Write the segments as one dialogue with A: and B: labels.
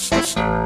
A: Shh, shh, shh.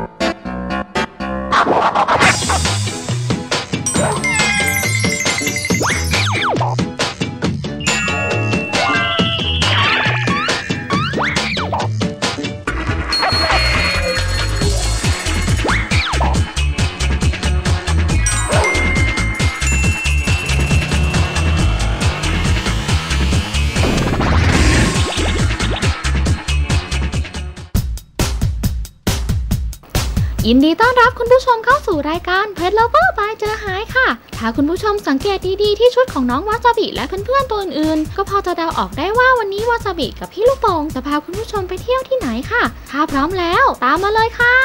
A: ยินดีต้อนรับคุณผู้ชมเข้าสู่รายการเพ t ร Lover by เจอหายค่ะ ถ้าคุณผู้ชมสังเกตดีๆที่ชุดของน้องวาซาบิและเพื่อนๆตัวอื่นๆ ก็พอจะเดาออกได้ว่าวันนี้วาซาบิกับพี่ลูกโป่งจะพาคุณผู้ชมไปเที่ยวที่ไหนค่ะ ถ้าพร้อมแล้วตามมาเลยค่ะ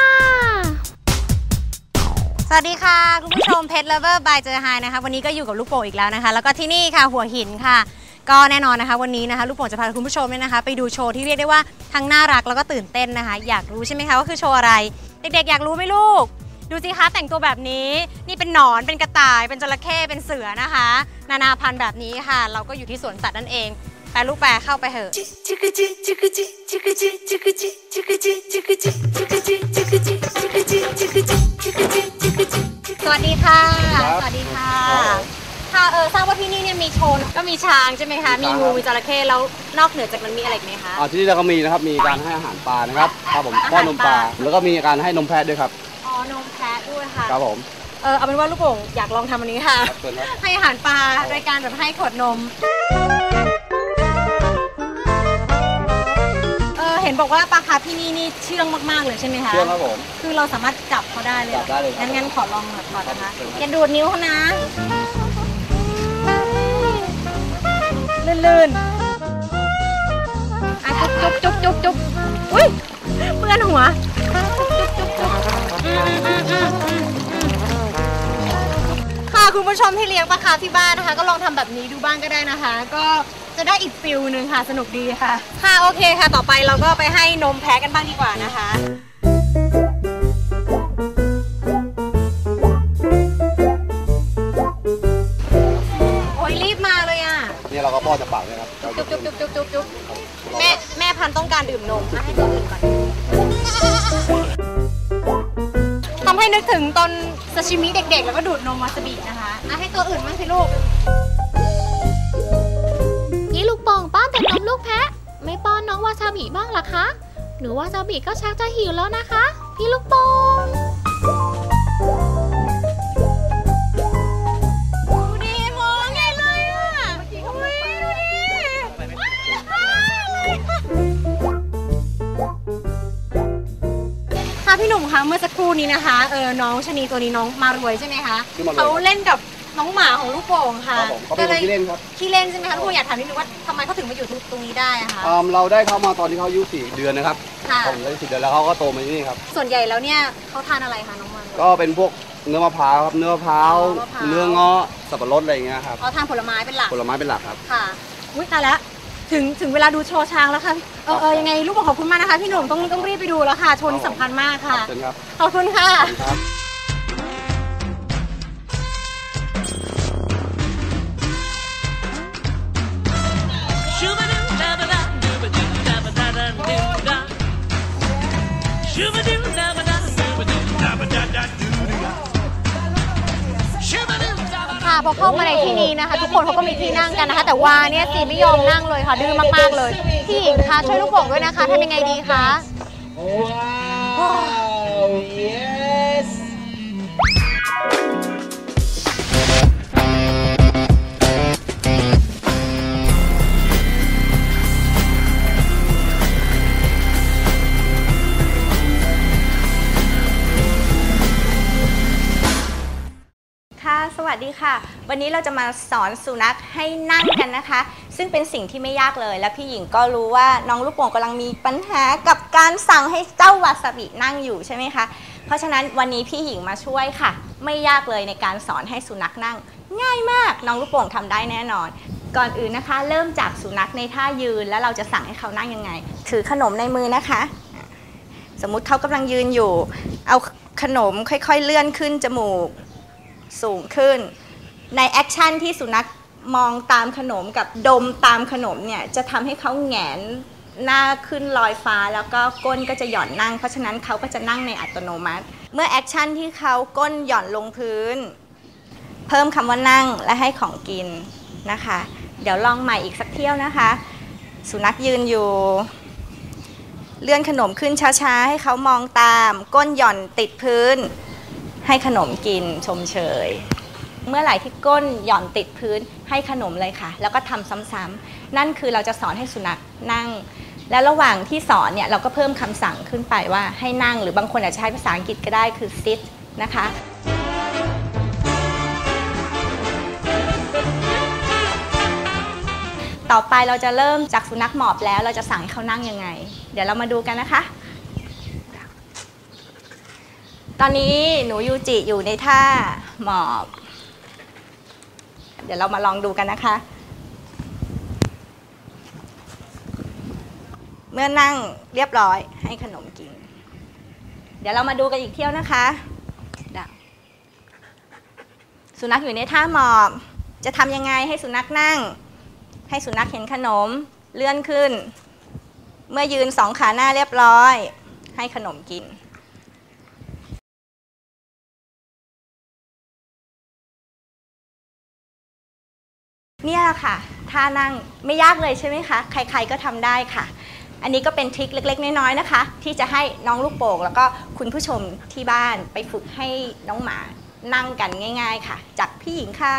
B: สวัสดีค่ะ คุณผู้ชมเพชรเลเวอร์บายเจอไฮนะคะวันนี้ก็อยู่กับลูกโป่งอีกแล้วนะคะ แล้วก็ที่นี่ค่ะหัวหินค่ะก็แน่นอนนะคะ วันนี้นะคะลูกโป่งจะพาคุณผู้ชมเนี่ยนะคะ ไปดูโชว์ที่เรียกได้ว่าทั้งน่ารักแล้วก็ตื่นเต้นนะคะ อยากรู้ใช่ไหมคะว่าคือโชว์อะไร เด็กๆ อยากรู้ไหมลูก ดูสิคะแต่งตัวแบบนี้ นี่เป็นหนอนเป็นกระต่าย เป็นจระเข้เป็นเสือนะคะ นานาพันธุ์แบบนี้ค่ะ เราก็อยู่ที่สวนสัตว์นั่นเองไปลูกแปรเข้าไปเถอะสวัสดีค่ะ สวัสดีค่ะ ค่ะเออทราบว่าที่นี่เนี่ยมีโชว์ก็มีช้างใช่ไหมคะมีงูมีจระเข้แล้วนอกเหนือจากนั้นมีอะไรอีกไหมคะ
C: อ่าที่นี่เราก็มีนะครับมีการให้อาหารปลานะครับครับผมป้อนนมปลาแล้วก็มีการให้นมแพะด้วยครับ
B: อ๋อนมแพะด้วยค่ะ
C: ครับผม
B: เออเอาเป็นว่าลูกโป่งอยากลองทำอันนี้ค่ะ
C: ครับเชิญครับ
B: ให้อาหารปลารายการแบบให้ขวดนมเออเห็นบอกว่าปลาคาร์ฟที่นี่นี่เชื่องมากๆเลยใช่ไหมคะ
C: เชื่อครับผม
B: คือเราสามารถจับเขาได้เลยหรอ
C: จับได้เลยครับ
B: งั้นงั้นขอลองหน่อยก่อนนะคะ
C: เชิญครับ
B: อย่าดูดนิ้วเขานะื่นอะจุ๊บจุ๊บจุ๊บจุ๊บจุ๊บอุ้ยเปื้อนหัวจุ๊บจุ๊บจุ๊บค่ะคุณผู้ชมที่เลี้ยงปลาคาร์ฟที่บ้านนะคะ ก็ลองทำแบบนี้ดูบ้างก็ได้นะคะ ก็จะได้อีกฟิลหนึ่งค่ะ สนุกดีค่ะ ค่ะโอเคค่ะ ต่อไปเราก็ไปให้นมแพะกันบ้างดีกว่านะคะ อ
C: จากปากเลยครับ
B: จุ๊บจุ๊บจุ๊บจุ๊บจุ๊บจุ๊บแม่แม่พันธุ์ต้องการดื่มนมอะให้ตัวอื่นก่อนทำให้นึกถึงตอนซาชิมิเด็กๆ แล้วก็ดูดนมวาซาบินะคะอะให้ตัวอื่นบ้างสิลูก
A: พี่ลูกโป่งป้อนแต่นมลูกแพะ ไม่ป้อนน้องวาซาบิบ้างล่ะคะ หรือวาซาบิก็ชักจะหิวแล้วนะคะ พี่ลูกโป่ง
B: ค่ะพี่หนุ่มคะเมื่อสักครู่นี้นะคะเออน้องชะนีตัวนี้น้องมารวยใช่ไหมคะ
C: ชื่อมารวย
B: เขาเล่นกับน้องหมาของลูกโป่งค่ะ
C: ครับผมเขาเป็นคนที่เล่นครับ
B: ขี้เล่นใช่ไหมคะลูกโป่งอยากถามนิดนึงว่าทำไมเขาถึงมาอยู่ตรงนี้ได้อะคะ
C: อ่าเราได้เข้ามาตอนที่เขาอายุสี่เดือนนะครับ
B: ค่ะ
C: ผมได้สี่เดือนแล้วเขาก็โตมาที่นี่ครับ
B: ส่วนใหญ่แล้วเนี่ยเขาทานอะไรคะน้องมัน
C: ก็เป็นพวกเนื้อมะพร้าวครับ เนื้อมะพร้าว
B: อ๋อมะพร้าว
C: เนื้อเงาะสับปะรดอะไรอย่างเงี้ยครับ
B: เขาทานผลไม้เป็นหลัก
C: ผลไม้เป็นหลักครับ
B: ค่ะอุ้ยตายแล้ว ถึงถึงเวลาดูโชว์ช้างแล้วค่ะเออเออยังไงลูกบอกขอบคุณมากนะคะ พี่หนุ่มต้องต้องรีบไปดูแล้วค่ะโชว์นี้สำคัญมากค่ะ
C: เชิญครับ
B: ขอบคุณค่ะ
C: ครับ
B: ค่ะ พอเข้ามาในที่นี้นะคะ ทุกคนเขาก็มีที่นั่งกันนะคะ แต่ว่าเนี่ยสีไม่ยอมนั่งเลยค่ะดื้อมากๆเลยพี่หญิงคะช่วยลูกโป่งด้วยนะคะทำยังไงดีคะ
D: วันนี้เราจะมาสอนสุนัขให้นั่งกันนะคะ ซึ่งเป็นสิ่งที่ไม่ยากเลย และพี่หญิงก็รู้ว่าน้องลูกโป่งกำลังมีปัญหากับการสั่งให้เจ้าวาซาบินั่งอยู่ใช่ไหมคะ เพราะฉะนั้นวันนี้พี่หญิงมาช่วยค่ะ ไม่ยากเลยในการสอนให้สุนัขนั่ง ง่ายมากน้องลูกโป่งทำได้แน่นอน ก่อนอื่นนะคะ เริ่มจากสุนัขในท่ายืนแล้วเราจะสั่งให้เขานั่งยังไง ถือขนมในมือนะคะ สมมุติเขากำลังยืนอยู่ เอาขนมค่อยๆ เลื่อนขึ้นจมูกสูงขึ้น ในแอคชั่นที่สุนัขมองตามขนมกับดมตามขนมเนี่ยจะทำให้เขาแหงนหน้าขึ้นลอยฟ้าแล้วก็ก้นก็จะหย่อนนั่ง เพราะฉะนั้นเขาก็จะนั่งในอัตโนมัติ เมื่อแอคชั่นที่เขาก้นหย่อนลงพื้น เพิ่มคำว่านั่งและให้ของกินนะคะ เดี๋ยวลองใหม่อีกสักเที่ยวนะคะ สุนัขยืนอยู่ เลื่อนขนมขึ้นช้าๆ ให้เขามองตาม ก้นหย่อนติดพื้น ให้ขนมกินชมเชย เมื่อไหร่ที่ก้นหย่อนติดพื้นให้ขนมเลยค่ะ แล้วก็ทำซ้ำๆนั่นคือเราจะสอนให้สุนัขนั่ง และระหว่างที่สอนเนี่ยเราก็เพิ่มคำสั่งขึ้นไปว่าให้นั่ง หรือบางคนอาจจะใช้ภาษาอังกฤษก็ได้คือ sit นะคะต่อไปเราจะเริ่มจากสุนัขหมอบแล้ว เราจะสั่งให้เขานั่งยังไง เดี๋ยวเรามาดูกันนะคะ ตอนนี้หนูยูจิอยู่ในท่าหมอบ เดี๋ยวเรามาลองดูกันนะคะ เมื่อนั่งเรียบร้อยให้ขนมกิน เดี๋ยวเรามาดูกันอีกเที่ยวนะคะดังสุนัขอยู่ในท่าหมอบ จะทำยังไงให้สุนัขนั่ง ให้สุนัขเห็นขนมเลื่อนขึ้น เมื่อยืนสองขาหน้าเรียบร้อย ให้ขนมกิน เนี่ยค่ะท่านั่งไม่ยากเลยใช่ไหมคะ ใครๆก็ทำได้ค่ะ อันนี้ก็เป็นทริคเล็ก ๆ น้อยๆนะคะ ที่จะให้น้องลูกโป่งแล้วก็คุณผู้ชมที่บ้านไปฝึกให้น้องหมานั่งกันง่าย ๆ ค่ะ จากพี่หญิงค่ะ